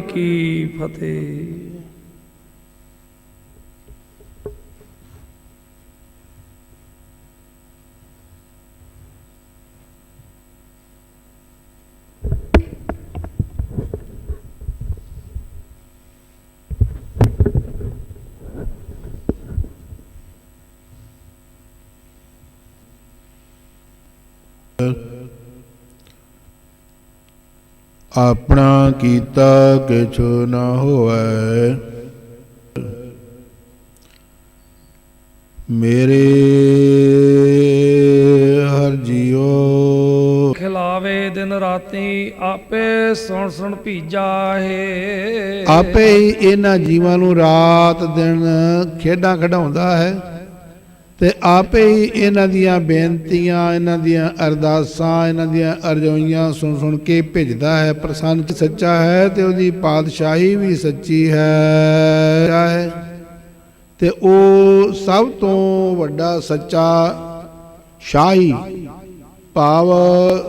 ਕੀ ਫਤਿਹ? ਆਪਣਾ ਕੀਤਾ ਕਿਛੁ ਨ ਹੋਐ ਮੇਰੇ ਹਰ ਜੀਉ ਖਿਲਾਵੇ ਦਿਨ ਰਾਤੀ ਆਪੇ ਸੁਣ ਸੁਣ ਭੀਜਾ ਹੈ ਆਪੇ ਹੀ ਇਹਨਾਂ ਜੀਵਾਂ ਨੂੰ ਰਾਤ ਦਿਨ ਖੇਡਾਂ ਖਡਾਉਂਦਾ ਹੈ। ਤੇ ਆਪੇ ਹੀ ਇਹਨਾਂ ਦੀਆਂ ਬੇਨਤੀਆਂ, ਇਹਨਾਂ ਦੀਆਂ ਅਰਦਾਸਾਂ, ਇਹਨਾਂ ਦੀਆਂ ਅਰਜ਼ੋਈਆਂ ਸੁਣ ਸੁਣ ਕੇ ਭੇਜਦਾ ਹੈ ਪ੍ਰਸੰਨ ਸੱਚਾ ਹੈ ਤੇ ਉਹਦੀ ਪਾਤਸ਼ਾਹੀ ਵੀ ਸੱਚੀ ਹੈ। ਹੈ ਤੇ ਉਹ ਸਭ ਤੋਂ ਵੱਡਾ ਸੱਚਾ ਸ਼ਾਹੀ ਭਾਵ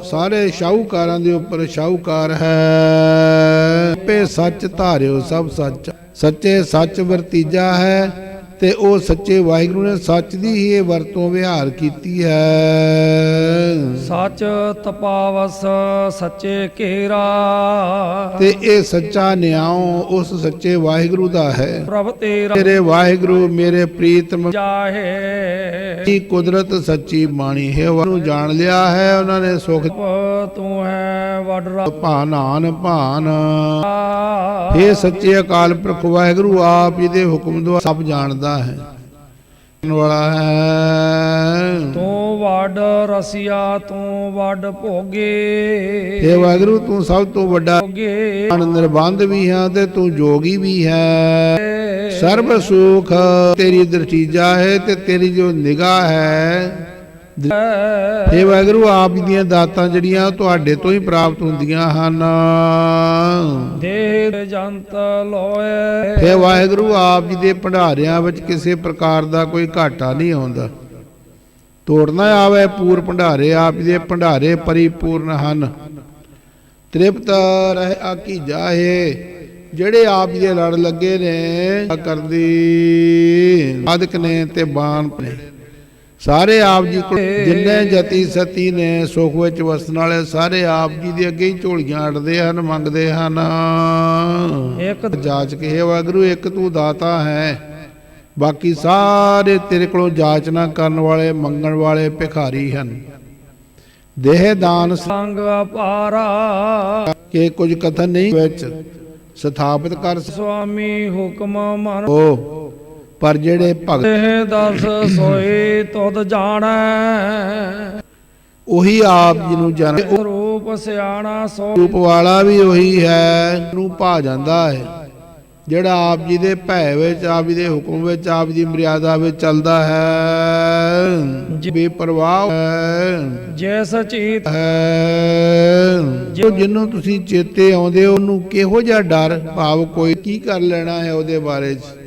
ਸਾਰੇ ਸ਼ਾਹੂਕਾਰਾਂ ਦੇ ਉੱਪਰ ਸ਼ਾਹੂਕਾਰ ਹੈ। ਪੇ ਸੱਚ ਧਾਰਿਓ ਸਭ ਸੱਚ, ਸੱਚੇ ਸੱਚ ਵਰਤੀਜਾ ਹੈ। ਤੇ ਉਹ ਸੱਚੇ ਵਾਹਿਗੁਰੂ ਨੇ ਸੱਚ ਦੀ ਹੀ ਇਹ ਵਰਤੋਂ ਵਿਹਾਰ ਕੀਤੀ ਹੈ। ਸੱਚ ਤਪਾਵਸ ਸੱਚੇ ਘੇਰਾ। ਤੇ ਇਹ ਸੱਚਾ ਨਿਆਉ ਉਸ ਸੱਚੇ ਵਾਹਿਗੁਰੂ ਦਾ ਹੈ। ਪ੍ਰਭ ਤੇਰਾ ਵਾਹਿਗੁਰੂ ਮੇਰੇ ਪ੍ਰੀਤਮ ਜਾਹੇ। ਦੀ ਕੁਦਰਤ ਸੱਚੀ ਬਾਣੀ ਹੈ। ਉਹਨੂੰ ਜਾਣ ਲਿਆ ਹੈ ਉਹਨਾਂ ਨੇ ਸੁਖ ਤੂੰ ਹੈ ਵਡ ਭਾਨਾਨ ਭਾਨ ਇਹ ਸੱਚੇ ਅਕਾਲ ਪੁਰਖ ਵਾਹਿਗੁਰੂ ਆਪ ਜੀ ਦੇ ਹੁਕਮ ਦੁਆਰਾ ਸਭ ਜਾਣਦਾ ਹੈ। ਜਾਣਨ ਵਾਲਾ ਹੈ। ਤੂੰ ਵਡ ਰਸੀਆ ਤੂੰ ਵਡ ਭੋਗੇ। ਇਹ ਵਾਹਿਗੁਰੂ ਤੂੰ ਸਭ ਤੋਂ ਵੱਡਾ ਭੋਗੇ। ਨਿਰਬੰਧ ਵੀ ਹੈ ਤੇ ਤੂੰ ਜੋਗੀ ਵੀ ਹੈ। ਸਰਬ ਸੁਖ ਤੇਰੀ ਦਰਚੀਜਾ ਹੈ ਤੇ ਤੇਰੀ ਜੋ ਨਿਗਾਹ ਹੈ। ਇਹ ਵਾਹਿਗੁਰੂ ਆਪ ਜੀ ਦੀਆਂ ਦਾਤਾਂ ਜਿਹੜੀਆਂ ਤੁਹਾਡੇ ਤੋਂ ਹੀ ਪ੍ਰਾਪਤ ਹੁੰਦੀਆਂ ਹਨ। ਦੇ ਜੰਤ ਲੋਏ। ਇਹ ਵਾਹਿਗੁਰੂ ਆਪ ਜੀ ਦੇ ਭੰਡਾਰਿਆਂ ਵਿੱਚ ਕਿਸੇ ਪ੍ਰਕਾਰ ਦਾ ਕੋਈ ਘਾਟਾ ਨਹੀਂ ਆਉਂਦਾ। ਤੋੜਨਾ ਆਵੇ ਪੂਰ ਭੰਡਾਰੇ ਆਪ ਜੀ ਦੇ ਭੰਡਾਰੇ ਪਰਿਪੂਰਨ ਹਨ। ਤ੍ਰਿਪਤ ਰਹਿ ਆਕੀ ਜਾਹੇ ਜਿਹੜੇ ਆਪ ਜੀ ਦੇ ਲੜ ਲੱਗੇ ਨੇ ਕਰਦੀ। ਆਦਿਕ ਨੇ ਤੇ ਬਾਣ ਨੇ। ਸਾਰੇ ਆਪ ਜੀ ਜਿੰਨੇ ਜਤੀ ਸਤੀ ਨੇ ਸੁਖ ਵਿੱਚ ਵਸਣ ਵਾਲੇ ਸਾਰੇ ਆਪ ਜੀ ਦੇ ਅੱਗੇ ਹੀ ਝੋਲੀਆਂ ਅੜਦੇ ਹਨ ਮੰਗਦੇ ਹਨ। ਇੱਕ ਜਾਚ ਕੇ ਹੈ ਵਾਹਿਗੁਰੂ ਇੱਕ ਤੂੰ ਦਾਤਾ ਹੈ। ਬਾਕੀ ਸਾਰੇ ਤੇਰੇ ਕੋਲੋਂ ਜਾਚਨਾ ਕਰਨ ਵਾਲੇ ਮੰਗਣ ਵਾਲੇ ਭਿਖਾਰੀ ਹਨ। ਦੇਹ ਦਾਨ ਸੰਗ ਅਪਾਰਾ। ਕੇ ਕੁਝ ਕਥਨ ਨਹੀਂ ਵਿੱਚ ਸਥਾਪਿਤ ਕਰ ਸੁਆਮੀ ਹੁਕਮ ਮਨ ਸਕੋ ਪਰ ਜਿਹੜੇ ਭਗਤ ਇਹ ਦਸ ਸੋਈ ਤੁਧ ਜਾਣੈ। ਉਹੀ ਆਪ ਜੀ ਨੂੰ ਜਾਣ ਰੂਪ ਸਿਆਣਾ ਸੋ ਰੂਪ ਵਾਲਾ ਵੀ ਉਹੀ ਹੈ ਨੂੰ ਭਾ ਜਾਂਦਾ ਹੈ। ਜਿਹੜਾ ਆਪ ਜੀ ਦੇ ਭੈ ਵਿੱਚ ਆਪ ਜੀ ਦੇ ਹੁਕਮ ਵਿੱਚ ਆਪ ਜੀ ਮਰਿਆਦਾ ਵਿੱਚ ਚੱਲਦਾ ਹੈ। ਬੇਪਰਵਾਹ ਜੈਸ ਚੀਤ ਹੈ। ਜੋ ਜਿਹਨੂੰ ਤੁਸੀਂ ਚੇਤੇ ਆਉਂਦੇ ਉਹਨੂੰ ਕਿਹੋ ਜਿਹਾ ਡਰ ਭਾਵ ਕੋਈ ਕੀ ਕਰ ਲੈਣਾ ਹੈ ਉਹਦੇ ਬਾਰੇ ਚ?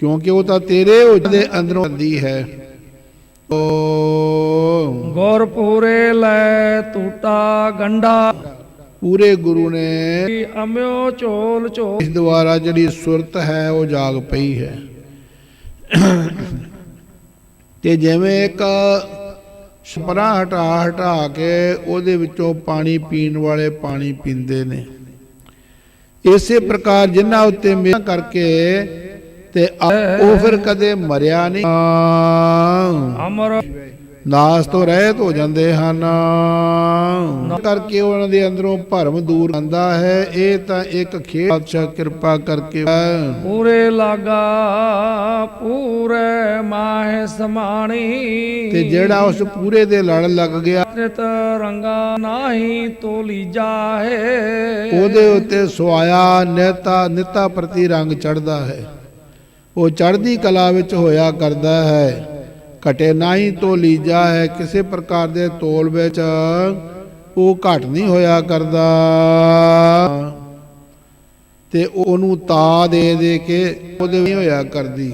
ਕਿਉਂਕਿ ਉਹ ਤਾਂ ਤੇਰੇ ਉਹਦੇ ਅੰਦਰੋਂ ਆਂਦੀ ਹੈ। ਓ ਗੁਰ ਪੂਰੇ ਲੈ ਟੂਟਾ ਗੰਡਾ। ਪੂਰੇ ਗੁਰੂ ਨੇ ਅਮਿਓ ਚੋਲ ਚੋ ਇਸ ਦੁਆਰਾ ਜਿਹੜੀ ਸੁਰਤ ਹੈ ਉਹ ਜਾਗ ਪਈ ਹੈ। ਤੇ ਜਿਵੇਂ ਇੱਕ ਸਪਰਾ ਹਟਾ ਹਟਾ ਕੇ ਉਹਦੇ ਵਿੱਚੋਂ ਪਾਣੀ ਪੀਣ ਵਾਲੇ ਪਾਣੀ ਪੀਂਦੇ ਨੇ। ਇਸੇ ਪ੍ਰਕਾਰ ਜਿਨ੍ਹਾਂ ਉੱਤੇ ਮਿਹਰ ਕਰਕੇ ਤੇ ਉਹ ਫਿਰ ਕਦੇ ਮਰਿਆ ਨਹੀਂ। ਅਮਰ। ਨਾਸ ਤੋਂ ਰਹਿਤ ਹੋ ਜਾਂਦੇ ਹਨ। ਕਰਕੇ ਉਹਨਾਂ ਦੇ ਅੰਦਰੋਂ ਭਰਮ ਦੂਰ ਆਂਦਾ ਹੈ। ਇਹ ਤਾਂ ਇੱਕ ਖੇਡ ਬਾਦਸ਼ਾਹ ਕਿਰਪਾ ਕਰਕੇ। ਪੂਰੇ ਲਾਗਾ ਪੂਰੇ ਮਾਹਿ ਸਮਾਣੀ। ਤੇ ਜਿਹੜਾ ਉਸ ਪੂਰੇ ਦੇ ਲੜ ਲੱਗ ਗਿਆ ਨਿਤ ਰੰਗਾ ਨਾਹੀ ਤੋਲੀ ਜਾਹੇ। ਉਹਦੇ ਉੱਤੇ ਸੁਆਇਆ ਨਿਤਾ ਨਿਤਾ ਪ੍ਰਤੀ ਰੰਗ ਚੜਦਾ ਹੈ। ਉਹ ਚੜ੍ਹਦੀ ਕਲਾ ਵਿੱਚ ਹੋਇਆ ਕਰਦਾ ਹੈ। ਘਟੇ ਨਹੀਂ ਤੋਂ ਲੀਜਾ ਹੈ, ਕਿਸੇ ਪ੍ਰਕਾਰ ਦੇ ਤੋਲ ਵਿੱਚ ਉਹ ਘਟ ਨਹੀਂ ਹੋਇਆ ਕਰਦਾ। ਤੇ ਉਹਨੂੰ ਤਾ ਦੇ ਦੇ ਕੇ ਉਹਦੇ ਨਹੀਂ ਹੋਇਆ ਕਰਦੀ।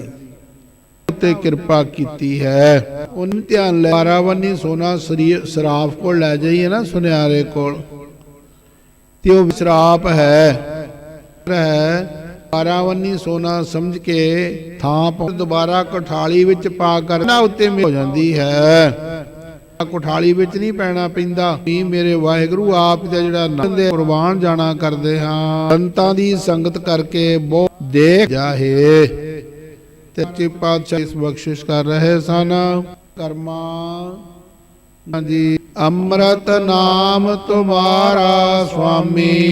ਉੱਤੇ ਕਿਰਪਾ ਕੀਤੀ ਹੈ। ਉਹਨੂੰ ਧਿਆਨ ਲੈ। ਬਾਰਾਵਨੀ ਸੋਨਾ ਸਰੀ- ਸਰਾਫ ਕੋਲ ਲੈ ਜਾਈਏ ਨਾ ਸੁਨਿਆਰੇ ਕੋਲ। ਤੇ ਉਹ ਸ਼ਰਾਪ ਹੈ। ਹੈ। ਬਾਰਾਵੰਨੀ ਸੋਨਾ ਸਮਝ ਕੇ ਥਾਂ ਦੁਬਾਰਾ ਕੋਠਾਲੀ ਵਿੱਚ ਪਾ ਕਰ ਨਾ ਉੱਤੇ ਹੋ ਜਾਂਦੀ ਹੈ। ਕੋਠਾਲੀ ਵਿੱਚ ਨਹੀਂ ਪੈਣਾ ਪੈਂਦਾ। ਵੀ ਮੇਰੇ ਵਾਹਿਗੁਰੂ ਆਪ ਦਾ ਜਿਹੜਾ ਨਾਮ ਕੁਰਬਾਨ ਜਾਣਾ ਕਰਦੇ ਹਾਂ। ਸੰਤਾਂ ਦੀ ਸੰਗਤ ਕਰਕੇ ਬਹੁਤ ਦੇਖ ਜਾਹੇ। ਤੇ ਸੱਚੇ ਪਾਤਸ਼ਾਹ ਇਸ ਬਖਸ਼ਿਸ਼ ਕਰ ਰਹੇ ਸਨ। ਕਰਮਾ। ਹਾਂਜੀ। ਅੰਮ੍ਰਿਤ ਨਾਮ ਤੁਮਾਰਾ ਸੁਆਮੀ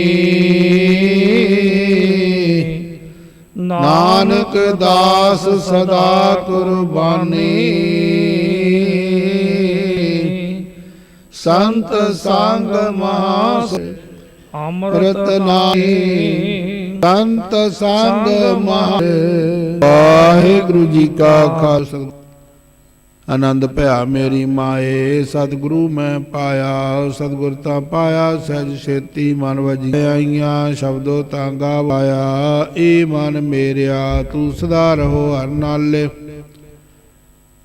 ਨਾਨਕ ਦਾਸ ਸਦਾ ਕੁਰਬਾਨੀ। ਸੰਤ ਸੰਗ ਮਹਾਸ ਅੰਮ੍ਰਿਤ ਨਾਮੀ ਸੰਤ ਸੰਗ ਮਹਾ ਵਾਹਿਗੁਰੂ ਜੀ ਕਾ ਖਾਲਸਾ। ਆਨੰਦ ਭਇਆ ਮੇਰੀ ਮਾਏ, ਸਤਿਗੁਰੂ ਮੈਂ ਪਾਇਆ, ਸਤਿਗੁਰ ਤਾਂ ਪਾਇਆ, ਸਹਿਜ ਛੇਤੀ ਮਨ ਵਜੀ। ਆਈਆਂ ਸ਼ਬਦੋ ਤਾਂ ਗਾਵਾਇਆ ਏ ਮਨ ਮੇਰਿਆ, ਤੂੰ ਸਦਾ ਰਹੋ ਹਰ ਨਾਲੇ।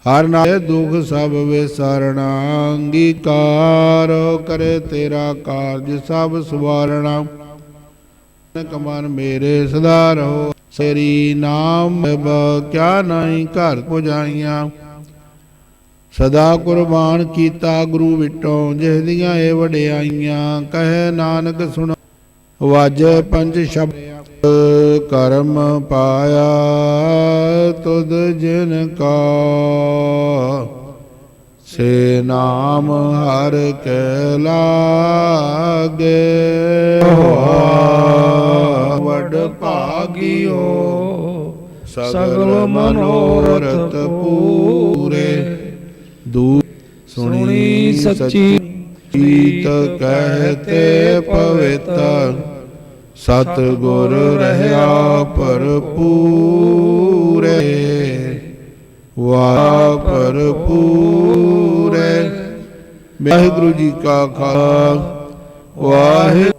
ਹਰ ਨਾਲੇ ਦੁਖ ਸਭ ਵਿਸਰਣਾ, ਅੰਗੀਕਾਰ ਕਰੇ ਤੇਰਾ ਕਾਰਜ ਸਭ ਸਵਾਰਣਾ। ਕਮਨ ਮੇਰੇ ਸਦਾ ਰਹੋ, ਸੇਰੀ ਨਾਮ ਬ ਕਿਆ ਨਹੀਂ ਘਰ ਪੁਜਾਈਆਂ। ਸਦਾ ਕੁਰਬਾਨ ਕੀਤਾ ਗੁਰੂ ਵਿਟੋਂ, ਜਿਸ ਦੀਆਂ ਇਹ ਵਡਿਆਈਆਂ, ਕਹੇ ਨਾਨਕ ਸੁਣ। ਵਾਜੇ ਪੰਜ ਸ਼ਬਦ, ਕਰਮ ਪਾਇਆ ਤੁਧ ਜਿਨ ਕਾ। ਸੇ ਨਾਮ ਹਰ ਕੇ ਲਾਗੇ। ਵਡ ਭਾਗਿਓ, ਸਗਲ ਮਨੋਰਥ ਪੂਰੇ। ਦੂ ਸੁਣੀ ਸੱਚੀ ਜੀਤ ਕਹਤੇ ਪਵਿੱਤਰ। ਸਤ ਗੁਰ ਰਹਿਆ ਭਰਪੂਰੇ। ਵਾ ਭਰਪੂਰੇ। ਵਾਹਿਗੁਰੂ ਜੀ ਕਾ ਖਾਲਸਾ। ਵਾਹਿਗੁਰੂ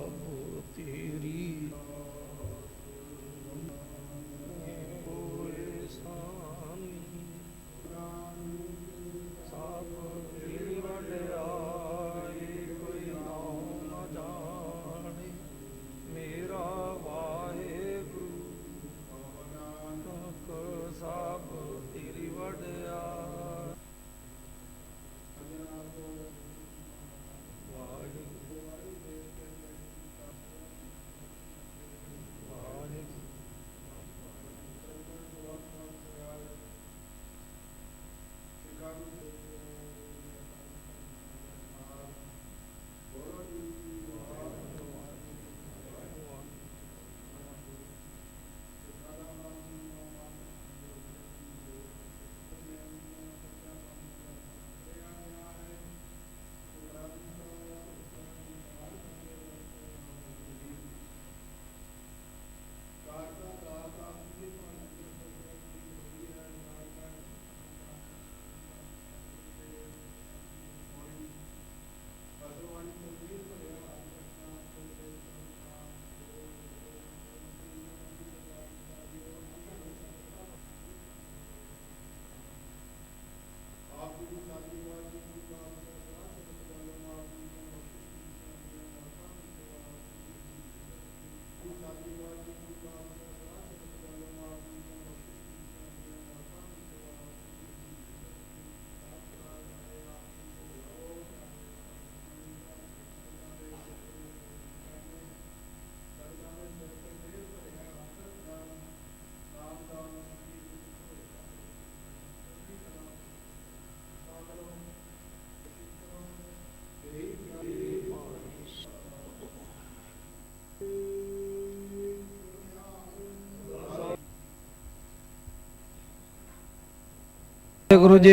ਗੁਰੂ ਜੀ।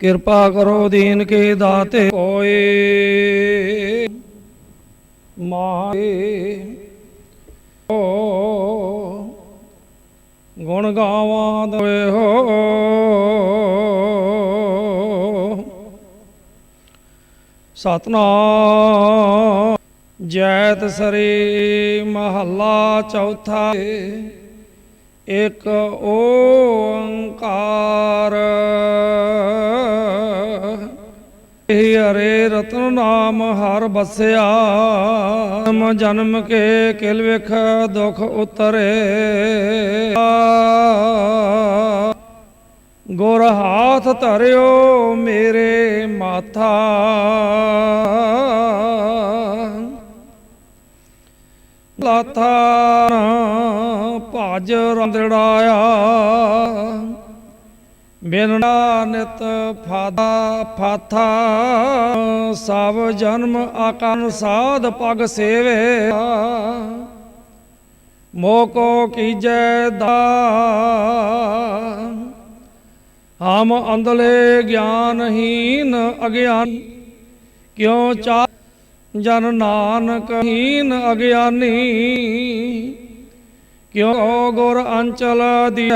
ਕਿਰਪਾ ਕਰੋ ਦੀਨ ਕੇ ਦਾਤੇ ਕੋਏ ਮਾਏ ਓ ਗੁਣ ਗਾਵਾਂ ਦੋਏ ਹੋ। ਸਤਨਾਮ ਜੈਤ ਸਰੀ ਮਹੱਲਾ ਚੌਥਾ। ਇਕ ਓੰਕਾਰ। ਇਹ ਹਰੇ ਰਤਨ ਨਾਮ ਹਰ ਬਸਿਆ, ਜਨਮ ਜਨਮ ਕੇ ਕਿਲ ਵਿਖ ਦੁਖ ਉਤਰੇ। ਗੁਰ ਹਾਥ ਧਰਿਓ ਮੇਰੇ ਮਾਥਾ। ਲਾਥਾ ਭਜ ਰੰਦੜਾਇਆ। ਬਿਨੜਾ ਨਿਤ ਫਾਦਾ ਫਾਥਾ, ਸਭ ਜਨਮ ਆਕਨ ਸਾਧ ਪਗ ਸੇਵੇ। ਮੋਕੋ ਕੀਜੈ ਦਾ। ਹਮ ਅੰਧਲੇ ਗਿਆਨਹੀਨ ਅਗਿਆਨ, ਕਿਉ ਚਾ ਜਨ ਨਾਨਕ ਹੀਨ ਅਗਿਆਨੀ? ਕਿਉ ਗੁਰ ਅੰਚਲ ਦੀਐ?